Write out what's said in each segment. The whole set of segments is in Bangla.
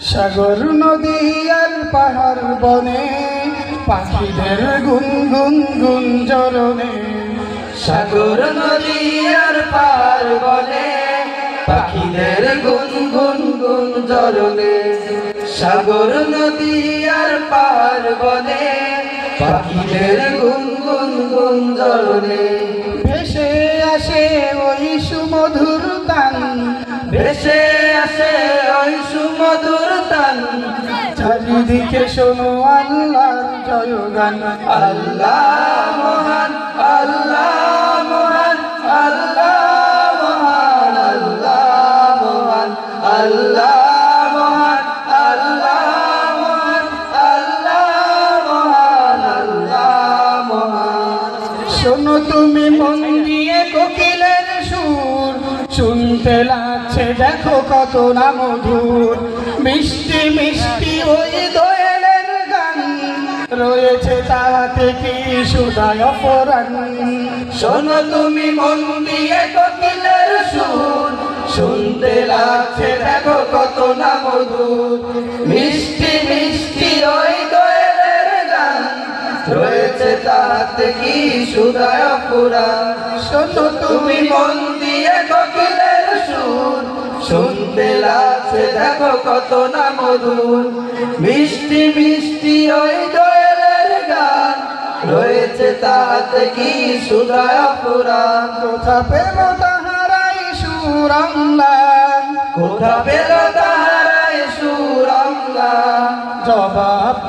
সাগর নদী আর পাহাড় বনে, পাখিদের গুনগুন গুঞ্জরণে সাগর নদী আর পার বনে, পাখিদের গুন গুন গুন জরনে সাগর নদী আর পার বলে পাখিদের গুন গুন ভেসে আসে ওই সুমধুর তান ভেসে আসে ওই সুমধুর তান চারিদিকে শোনো আল্লাহ জয় গান আল্লাহ মহান শোনো তুমি মন দিয়ে কোকিলের সুর। শুনতে লাগছে, দেখো কত না মধুর। মিষ্টি মিষ্টি ওই দোয়েলের গান। রয়েছে তাহাতে কি সুদায় অপরাণ। শোনো তুমি মন দিয়ে কোকিলের সুর। শুনতে লাগছে, দেখো কত না মধুর। মিষ্টি তাতে কি সুদায় পুরাণ শোনো তুমি মন দিয়ে কোকিলের সুর। শুনতে লাগছে দেখো কত না মধুর। মিষ্টি মিষ্টি ওই দোয়েলের গান। রয়েছে তাতে কি সুদায় পুরাণ কোথা পেল তাহারাই সুরঙ্গান কোথা পেল তাহারাই সুরঙ্গা? জবাব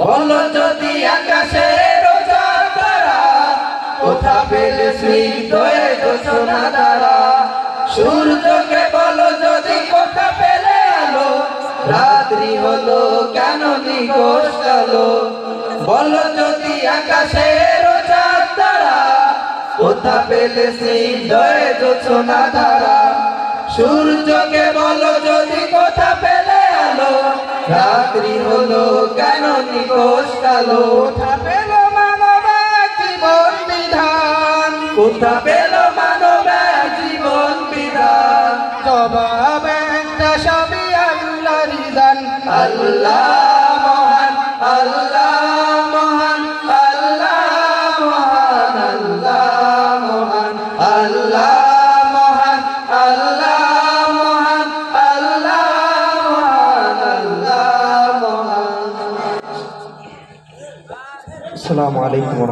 বলো যদি আকাশে রোজা তারা, কোথা পেলে এ জোছনা দ্বারা সূর্যকে বলো যদি কোথা পেলে আলো? রাত্রি হলো কেন নিকোষ কালো বলো যদি আকাশে রোজা তারা, কোথা পেলে এ জোছনা দ্বারা সূর্যকে বলো যদি কোথা পেলে আলো রাত্রি হলো কেন নিকোষ কালো? কোথা পেল মানবা জীবন বিধান? কোথা والسلام عليكم ورحمة